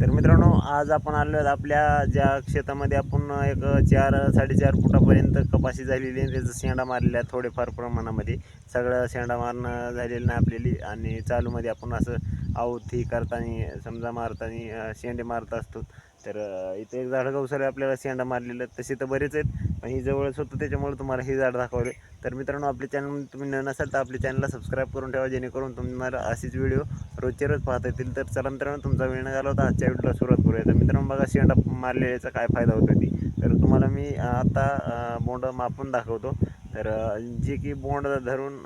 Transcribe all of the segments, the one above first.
तर मित्रांनो आज आपण आलो आहोत आपल्या ज्या शेतामध्ये आपण एक चार साडेचार फुटापर्यंत कपाशी झालेली आहे. त्याचं शेंडा मारलेला आहे थोडेफार प्रमाणामध्ये. सगळं शेंडा मारणं झालेलं नाही आपल्याली. आणि चालूमध्ये आपण असं आऊत ही करताना समजा मारताना शेंडे मारत असतो. तर इथे एक झाड गवसाले आपल्याला शेंडा मारलेलं तसे तर बरेच आहेत. पण ही जवळच होतं त्याच्यामुळे तुम्हाला हे झाड दाखवले. तर मित्रांनो आपले चॅनल तुम्ही न नसाल तर आपल्या चॅनलला सबस्क्राईब करून ठेवा जेणेकरून तुम्हाला असेच व्हिडिओ रोजचे रोज पाहता येतील. तर चला मित्रांनो तुमचा वेळ न होता आजच्या व्हिडिओला सुरुवात करूया. तर मित्रांनो बघा शेंडा मारलेल्याचा काय फायदा होतो ती? तर तुम्हाला मी आता बोंड मापून दाखवतो. तर जे की बोंड धरून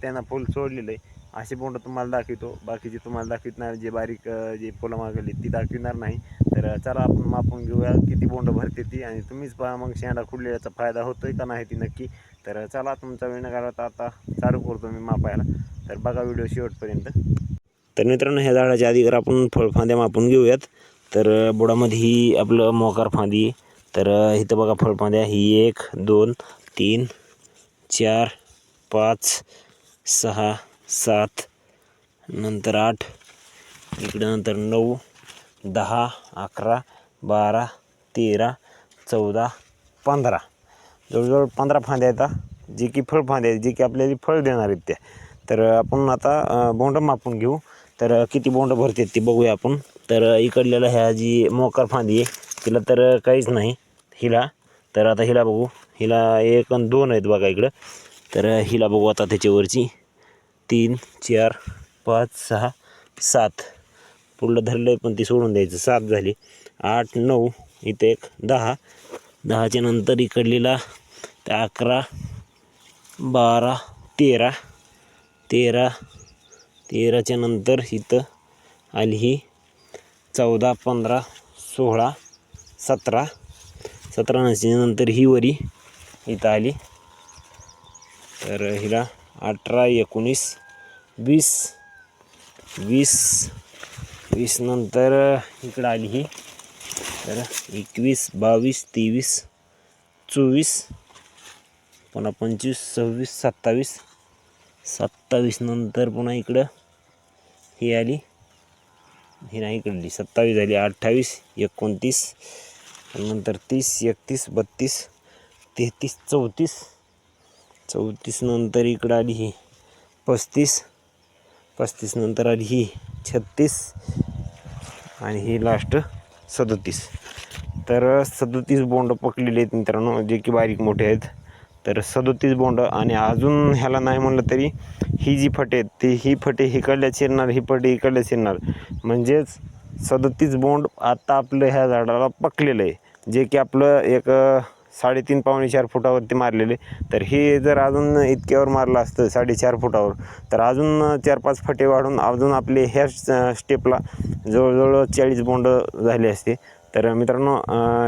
त्यांना फुल सोडलेलं आहे. असे बोंड तुम्हाला दाखवितो. बाकीचे तुम्हाला दाखवित नाही जे बारीक जे फुलं मागवली ती दाखविणार नाही. तर चला आपण मापून घेऊया किती बोंड भरते ती आणि तुम्हीच पहा मग शेंडा खुडलेल्याचा फायदा होतोय का नाही ती नक्की. तर चला तुमचा वेळ काढत आता चालू करतो मी मापायला. तर बघा व्हिडिओ शेवटपर्यंत. तर मित्रांनो ह्या झाडाच्या आधी जर आपण फळफांद्या मापून घेऊयात. तर बुडामध्ये ही आपलं मोकार फांदी. तर इथं बघा फळफांद्या ही एक दोन तीन चार पाच सहा सात नंतर आठ इकडं नंतर नऊ दहा अकरा बारा तेरा चौदा पंधरा. जवळजवळ पंधरा फांद्या येतात जे की फळफांद्या आहेत जे की आपल्याला फळ देणार आहेत त्या. तर आपण आता बोंडं बोंड मापून घेऊ. तर किती बोंडं भरतात ते बघूया आपण. तर अं, इकडल्याला ह्या जी मोकार फांदी आहे तिला तर काहीच नाही. हिला तर आता हिला बघू. हिला एक आणि दोन आहेत बघा इकडं. तर हिला बघू आता त्याच्यावरची. तीन चार पाच सहा सात. पुढलं धरलं पण ती सोडून द्यायचं. सात झाली. आठ नऊ इथं एक दहा. दहाच्या नंतर इकडलीला ते अकरा बारा तेरा. तेरा तेराच्या नंतर इथं आली. ही चौदा पंधरा सोळा सतरा. सतरा नंतर ही वरी इथं आली. तर हिला अठरा एकोणीस वीस वीस वीस नंतर इकडं आली ही. तर एकवीस बावीस तेवीस चोवीस पुन्हा पंचवीस सव्वीस सत्तावीस सत्तावीस नंतर पुन्हा इकडं ही आली. ही नाही इकडली सत्तावीस झाली. अठ्ठावीस एकोणतीस नंतर तीस एकतीस बत्तीस तेहतीस चौतीस चौतीस नंतर इकडं आली ही. पस्तीस. पस्तीस नंतर आली ही. छत्तीस. आणि ही लास्ट सदोतीस. तर सदोतीस बोंड पकडलेले आहेत मित्रांनो जे की बारीक मोठे आहेत. तर सदोतीस बोंड आणि अजून ह्याला नाही म्हणलं तरी ही जी फटे आहेत ती ही फटे हिकडल्या शिरणार ही फटे इकडल्या शिरणार म्हणजेच सदोतीस बोंड आता आपलं ह्या झाडाला पकलेलं आहे. जे की आपलं एक साडेतीन पावणे चार फुटावरती मारलेले. तर हे जर अजून इतक्यावर मारलं असतं साडेचार फुटावर तर अजून चार पाच फटे वाढून अजून आपले ह्या स्टेपला जवळजवळ चाळीस बोंड झाले असते. तर मित्रांनो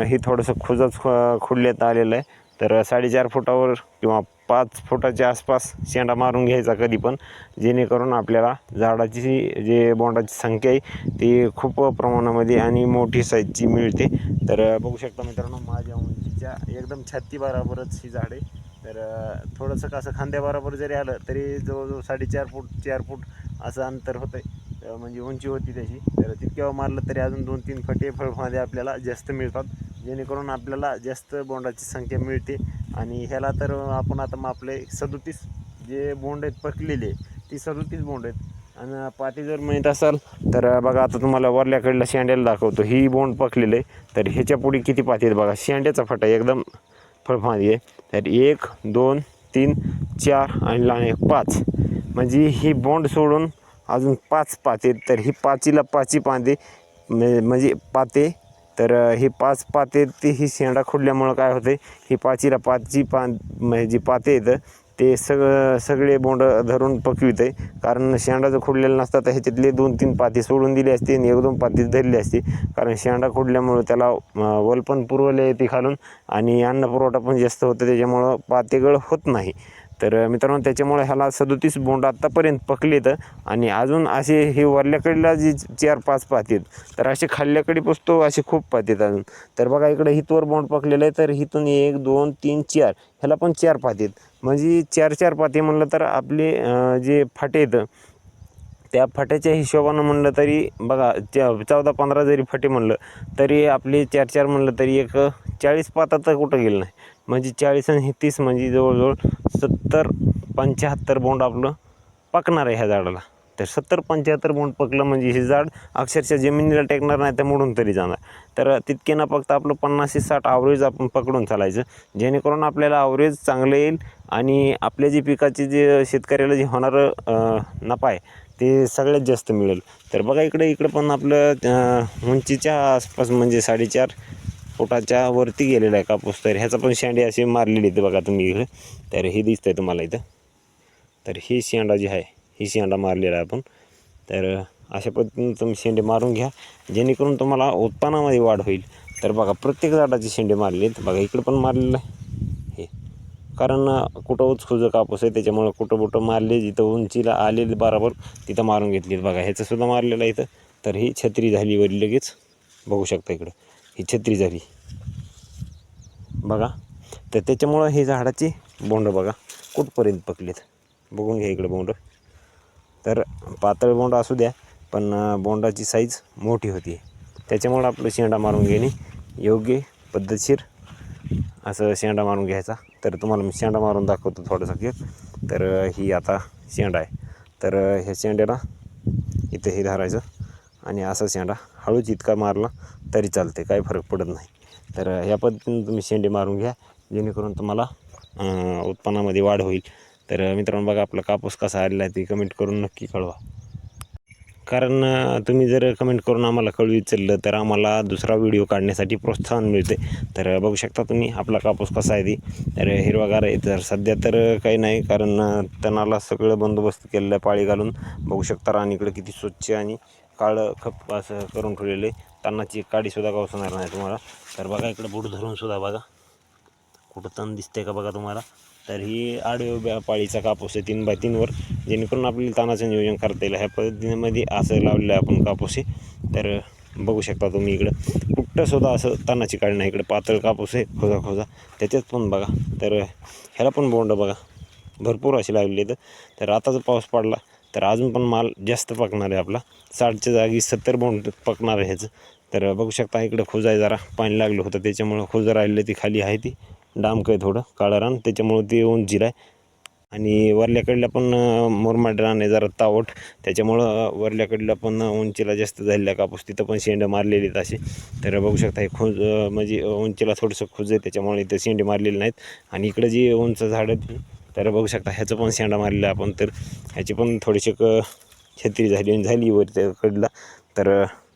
हे थोडंसं खुजच ख- खुडल्यात आलेलं आहे. तर साडेचार फुटावर किंवा पाच फुटाच्या आसपास शेंडा मारून घ्यायचा कधी पण जेणेकरून आपल्याला झाडाची जे बोंडाची संख्या आहे ती खूप प्रमाणामध्ये आणि मोठी साईजची मिळते. तर बघू शकता मित्रांनो माझ्या त्याच्या एकदम छाती ही झाड. आहे तर थोडंसं कसं खांद्याबरोबर जरी आलं तरी जवळजवळ साडेचार फूट चार फूट असं अंतर होतं आहे म्हणजे उंची होती त्याची. तर तितक्या मारलं तरी अजून दोन तीन फटे फळमध्ये आपल्याला जास्त मिळतात. जेणेकरून आपल्याला जास्त बोंडाची संख्या मिळते. आणि ह्याला तर आपण आता मापले सदोतीस. जे बोंड आहेत पकलेले ती सदोतीस बोंड आहेत. आणि पाठी जर माहीत असाल तर बघा आता तुम्हाला वरल्याकडला शेंड्याला दाखवतो. ही बोंड पकलेलं आहे. तर ह्याच्या पुढे किती पाती आहेत बघा? शेंड्याचा फटा एकदम फळफांदी आहे. तर एक दोन तीन चार आणि लहान एक पाच. म्हणजे ही बोंड सोडून अजून पाच पाते आहेत. तर ही पाचीला पाची पाते म्हणजे म्हणजे पाते. तर हे पाच पाते ते ही शेंडा खुडल्यामुळं काय होते ही पाचीला पाचची पान म्हणजे जी पाते येतं ते सगळं सगळे बोंड धरून पकवित आहे कारण शेंडा जर खुडलेला नसता तर ह्याच्यातले दोन तीन पाती सोडून दिली असते आणि एक दोन पाती धरली असते. कारण शेंडा खुडल्यामुळं त्याला वल पण पुरवले येते खालून आणि अन्न पुरवठा पण जास्त होतं त्याच्यामुळं पातेगळ होत नाही. तर मित्रांनो त्याच्यामुळे ह्याला सदोतीस बोंड आत्तापर्यंत पकलेत आणि अजून असे हे वरल्याकडीला जी चार पाच पाहतील तर असे खाल्ल्याकडे पोचतो असे खूप पाहतात अजून. तर बघा इकडे हितवर बोंड पकलेलं आहे तर हिथून एक दोन तीन चार ह्याला पण चार पाहतात म्हणजे चार चार पाते म्हणलं तर आपले जे फाटे येतं त्या फट्याच्या हिशोबानं म्हणलं तरी बघा च चौदा पंधरा जरी फटे म्हणलं तरी आपली चार चार म्हणलं तरी एक चाळीस पाता तर कुठं गेलं नाही. म्हणजे चाळीस आणि तीस म्हणजे जवळजवळ सत्तर पंच्याहत्तर बोंड आपलं पकणार आहे ह्या झाडाला. तर सत्तर पंच्याहत्तर बोंड पकलं म्हणजे हे झाड अक्षरशः जमिनीला टेकणार नाही तर मोडून तरी जाणार. तर तितके ना फक्त आपलं पन्नास ते साठ आवरेज आपण पकडून चालायचं. जेणेकरून आपल्याला आवरेज चांगलं येईल आणि आपल्या जे पिकाचे जे शेतकऱ्याला जे होणारं नफा आहे ते सगळ्यात जास्त मिळेल. तर बघा इकडे इकडं पण आपलं उंचीच्या आसपास म्हणजे साडेचार फुटाच्या वरती गेलेला आहे कापूस. तर ह्याचा पण शेंडे अशी मारलेली आहेत बघा तुम्ही इकडे तर हे दिसतंय तुम्हाला इथं. तर ही शेंडा जी आहे ही शेंडा मारलेला आहे आपण. तर अशा पद्धतीने तुम्ही शेंडे मारून घ्या. जेणेकरून तुम्हाला उत्पन्नामध्ये वाढ होईल. तर बघा प्रत्येक झाडाचे शेंडे मारले आहेत. बघा इकडं पण मारलेलं आहे. हे. कारण कुठं उचखुजं कापूस आहे त्याच्यामुळं कुठं कुठं मारले जिथं उंचीला आलेले बरोबर तिथं मारून घेतली बघा ह्याचंसुद्धा मारलेलं आहे इथं. तर ही छत्री झाली वरी लगेच. बघू शकता इकडं. ही छत्री झाली. बघा. तर त्याच्यामुळं हे झाडाची बोंड बघा. कुठपर्यंत पकलीत? बघून घ्या इकडं बोंड. तर पातळ बोंड असू द्या पण बोंडाची साईज मोठी होती. त्याच्यामुळं आपलं शेंडा मारून घेणे योग्य पद्धतशीर असं शेंडा मारून घ्यायचा. तर तुम्हाला मी शेंडा मारून दाखवतो थोडंसं की तर ही आता शेंडा आहे. तर ह्या शेंड्याला इथं हे धरायचं आणि असा शेंडा हळूच इतका मारला तरी चालते काही फरक पडत नाही. तर ह्या पद्धतीने तुम्ही शेंडे मारून घ्या जेणेकरून तुम्हाला उत्पन्नामध्ये वाढ होईल. तर मित्रांनो बघा आपला कापूस कसा आलेला आहे ते कमेंट करून नक्की कळवा. कारण तुम्ही जर कमेंट करून आम्हाला कळू इचललं तर आम्हाला दुसरा व्हिडिओ काढण्यासाठी प्रोत्साहन मिळते तर बघू शकता तुम्ही आपला कापूस कसा आहे ती. तर हिरवागार आहे तर सध्या तर काही नाही कारण तणाला सगळं बंदोबस्त केलेलं आहे पाळी घालून. बघू शकता राणीकडे किती स्वच्छ आणि काळं खप असं करून ठेवलेलं. आहे तानाची काडीसुद्धा गावसणार नाही तुम्हाला. तर बघा इकडं बुट धरूनसुद्धा बघा. कुठं तण दिसते का बघा तुम्हाला. तर ही आडव्या उभ्या पाळीचा कापूस आहे तीन बाय तीनवर जेणेकरून आपल्याला तानाचं नियोजन करता येईल. ह्या पद्धतीमध्ये असं लावलेलं आहे आपण कापूस आहे. तर बघू शकता तुम्ही इकडं. कुठंसुद्धा असं तानाची काळी नाही. इकडं पातळ कापूस आहे खोजा खोजा. त्याच्यात पण बघा. तर ह्याला पण बोंड बघा. भरपूर अशी लागलेली आहेत. तर आता जर पाऊस पडला. तर अजून पण माल जास्त पकणार आहे आपला. साठच्या जागी सत्तर बोंड पकणार आहे ह्याचं. तर बघू शकता इकडं खोज आहे जरा. पाणी लागलं होतं त्याच्यामुळं खोज राहिलं ती खाली आहे ती. डांबक आहे थोडं काळं रान. त्याच्यामुळं ते उंचीला आहे आणि वरल्याकडल्या पण मुरमाड रान आहे जरा तावट. त्याच्यामुळं वरल्याकडल्या पण उंचीला जास्त झालेला कापूस. तिथं पण शेंडे मारलेली आहेत असे. तर बघू शकता हे खोज म्हणजे उंचीला थोडंसं खोज आहे. त्याच्यामुळे इथं शेंडे मारलेले नाहीत. आणि इकडं जी उंच झाडं आहेत तर बघू शकता ह्याचं पण शेंडा मारलेला आपण तर ह्याची पण थोडीशी क छत्री झाली आणि झाली वर त्या कडला. तर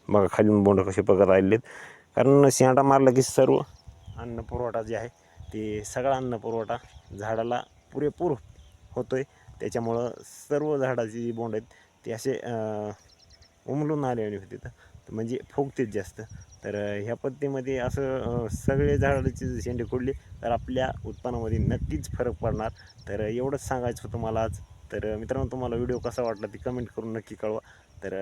बघा खाली बोंड कसे पकड राहिलेत. कारण शेंडा मारला की सर्व अन्न पुरवठा जे आहे ते सगळा अन्न पुरवठा झाडाला पुरेपूर होतो आहे त्याच्यामुळं सर्व झाडाची जी बोंड आहेत ते असे उमलून आले होते. तर म्हणजे फुगतेच जास्त. तर ह्या पद्धतीमध्ये असं सगळे झाडाचे जर शेंडे खोडले तर आपल्या उत्पन्नामध्ये नक्कीच फरक पडणार. तर एवढंच सांगायचं होतं मला आज. तर मित्रांनो तुम्हाला व्हिडिओ कसा वाटला ते कमेंट करून नक्की कळवा. तर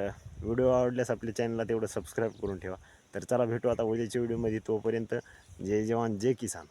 व्हिडिओ आवडल्यास आपल्या चॅनलला तेवढं सबस्क्राईब करून ठेवा. तर चला भेटू आता उद्याच्या व्हिडिओमध्ये तोपर्यंत. जय जवान जय किसान.